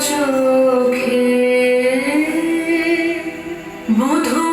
চোখে মধু